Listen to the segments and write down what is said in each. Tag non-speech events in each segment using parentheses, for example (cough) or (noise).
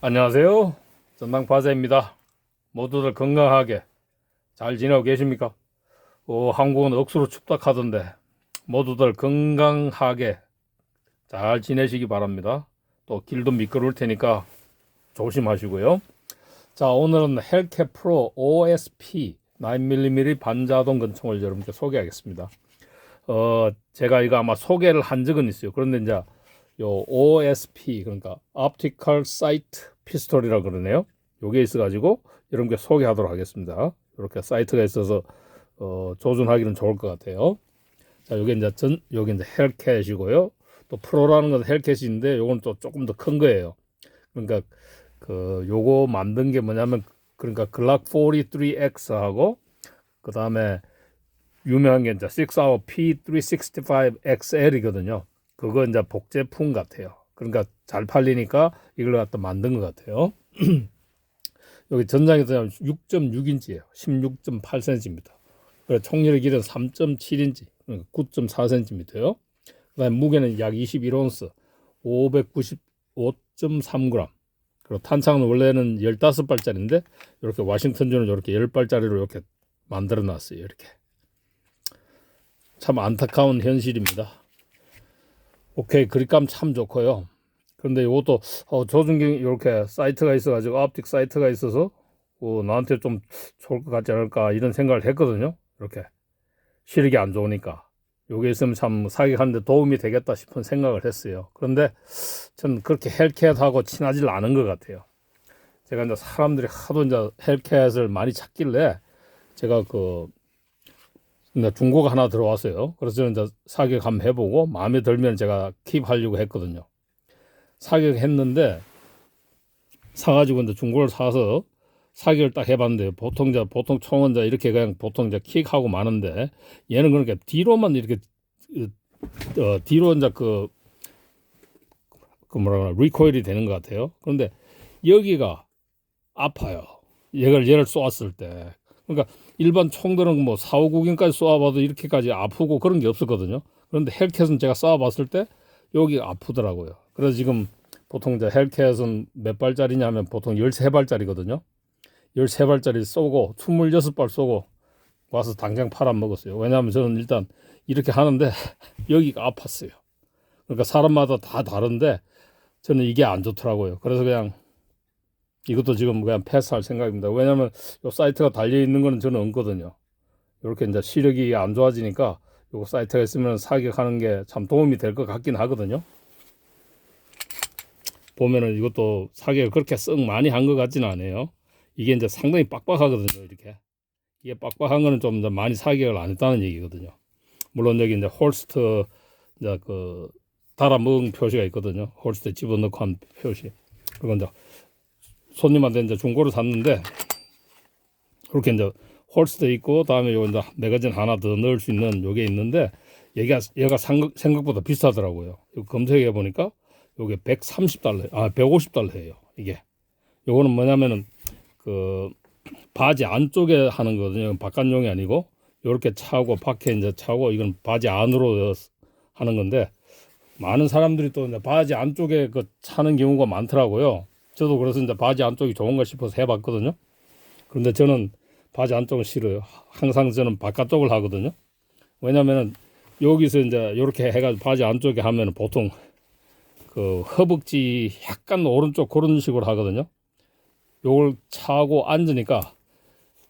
안녕하세요. 전당파자입니다. 모두들 건강하게 잘 지내고 계십니까? 어, 한국은 억수로 춥다 하던데 모두들 건강하게 잘 지내시기 바랍니다. 또 길도 미끄러울 테니까 조심하시고요. 자, 오늘은 헬캐 프로 OSP 9mm 반자동 근총을 여러분께 소개하겠습니다. 어, 제가 이거 아마 소개를 한 적은 있어요. 그런데 이제 요 OSP 그러니까 Optical Sight Pistol이라고 그러네요. 요게 있어가지고 여러분께 소개하도록 하겠습니다. 이렇게 사이트가 있어서 어, 조준하기는 좋을 것 같아요. 자, 요게 이제 전 요게 이제 헬캣이고요. 또 프로라는 건 헬캣인데 요건 또 조금 더 큰 거예요. 그러니까 그 요거 만든 게 뭐냐면 그러니까 글락 43X하고 그 다음에 유명한 게 이제 6hour P365XL이거든요. 그거 이제 복제품 같아요. 그러니까 잘 팔리니까 이걸 갖다 만든 것 같아요. (clears throat) 여기 전장에서 6.6인치예요. 16.8cm입니다. 그래 총열의 길이는 3.7인치, 9.4cm예요. 그다음에 무게는 약 21온스, 595.3g. 그리고 탄창은 원래는 15발짜리인데 이렇게 워싱턴주는 이렇게 10발짜리로 이렇게 만들어 놨어요. 이렇게. 참 안타까운 현실입니다. 오케이 그립감 참 좋고요. 그런데 이것도 어, 조준경 이렇게 사이트가 있어가지고 업틱 사이트가 있어서 어, 나한테 좀 좋을 것 같지 않을까 이런 생각을 했거든요. 이렇게 시력이 안 좋으니까 요게 있으면 참 사격하는데 도움이 되겠다 싶은 생각을 했어요. 그런데 전 그렇게 헬캣하고 친하지 않은 것 같아요. 제가 이제 사람들이 하도 이제 헬캣을 많이 찾길래 제가 그 중고가 하나 들어왔어요. 그래서 저는 이제 사격 한번 해보고 마음에 들면 제가 킵하려고 했거든요. 사격했는데 사가지고 이제 중고를 사서 사격을 딱 해봤는데 보통 이제 보통 총은 이제 이렇게 그냥 보통 이제 킥하고 마는데 얘는 그러니까 뒤로만 이렇게 어, 뒤로 이제 그, 그 뭐라 그러나 리코일이 되는 것 같아요. 그런데 여기가 아파요. 얘를 얘를 쏘았을 때 그러니까 일반 총들은 뭐 4, 5구경까지 쏘아봐도 이렇게까지 아프고 그런 게 없었거든요. 그런데 헬캣은 제가 쏘아봤을 때 여기가 아프더라고요. 그래서 지금 보통 이제 헬캣은 몇 발짜리냐면 보통 13발짜리거든요. 13발짜리 쏘고 26발 쏘고 와서 당장 팔아먹었어요. 왜냐하면 저는 일단 이렇게 하는데 (laughs) 여기가 아팠어요. 그러니까 사람마다 다 다른데 저는 이게 안 좋더라고요. 그래서 그냥 이것도 지금 그냥 패스할 생각입니다. 왜냐하면 이 사이트가 달려 있는 거는 저는 없거든요. 이렇게 이제 시력이 안 좋아지니까 요 사이트가 있으면 사격하는 게 참 도움이 될 것 같긴 하거든요. 보면은 이것도 사격을 그렇게 썩 많이 한 것 같지는 않아요. 이게 이제 상당히 빡빡하거든요. 이렇게 이게 빡빡한 거는 좀 많이 사격을 안 했다는 얘기거든요. 물론 여기 이제 홀스트 이제 그 달아먹은 표시가 있거든요. 홀스트 집어넣고 한 표시. 그리고 이제 손님한테 이제 중고를 샀는데 그렇게 이제 홀스터 있고 다음에 요 이제 매거진 하나 더 넣을 수 있는 요게 있는데 얘가 얘가 생각, 생각 보다 비싸더라고요. 검색해 보니까 요게 130달러, 아 150달러예요. 이게 요거는 뭐냐면은 그 바지 안쪽에 하는 거거든요. 바깥용이 아니고 요렇게 차고 밖에 이제 차고 이건 바지 안으로 하는 건데 많은 사람들이 또 이제 바지 안쪽에 그 차는 경우가 많더라고요. 저도 그래서 이제 바지 안쪽이 좋은가 싶어서 해봤거든요. 그런데 저는 바지 안쪽은 싫어요. 항상 저는 바깥쪽을 하거든요. 왜냐면은 여기서 이제 이렇게 해가지고 바지 안쪽에 하면은 보통 그 허벅지 약간 오른쪽 그런 식으로 하거든요. 요걸 차고 앉으니까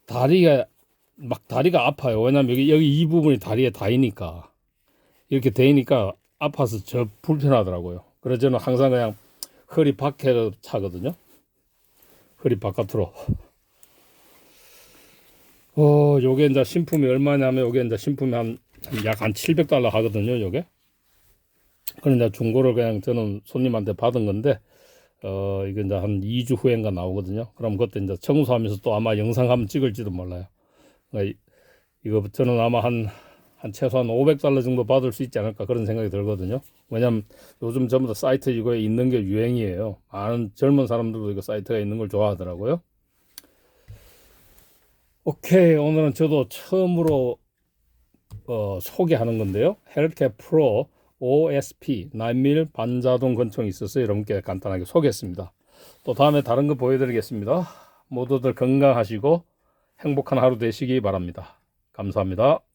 다리가 막 다리가 아파요. 왜냐면 여기 여기 이 부분이 다리에 닿으니까 이렇게 되니까 아파서 저 불편하더라고요. 그래서 저는 항상 그냥 허리 밖에 차거든요. 허리 바깥으로. 어, 요게 이제 신품이 얼마냐면 요게 이제 신품이 한약한 700달러 하거든요, 요게. 그런데 중고를 그냥 저는 손님한테 받은 건데 어, 이게 이제 한 2주 후엔가 나오거든요. 그럼 그때 이제 청소하면서 또 아마 영상 한번 찍을지도 몰라요. 그러니까 이거 저는 아마 한, 한 최소한 500달러 정도 받을 수 있지 않을까 그런 생각이 들거든요. 왜냐면 요즘 전부 다 사이트 이거에 있는 게 유행이에요. 많은 젊은 사람들도 이거 사이트가 있는 걸 좋아하더라고요. 오케이. 오늘은 저도 처음으로 어, 소개하는 건데요. 헬캐 프로 OSP 9mm 반자동 권총이 있어서 여러분께 간단하게 소개했습니다. 또 다음에 다른 거 보여드리겠습니다. 모두들 건강하시고 행복한 하루 되시기 바랍니다. 감사합니다.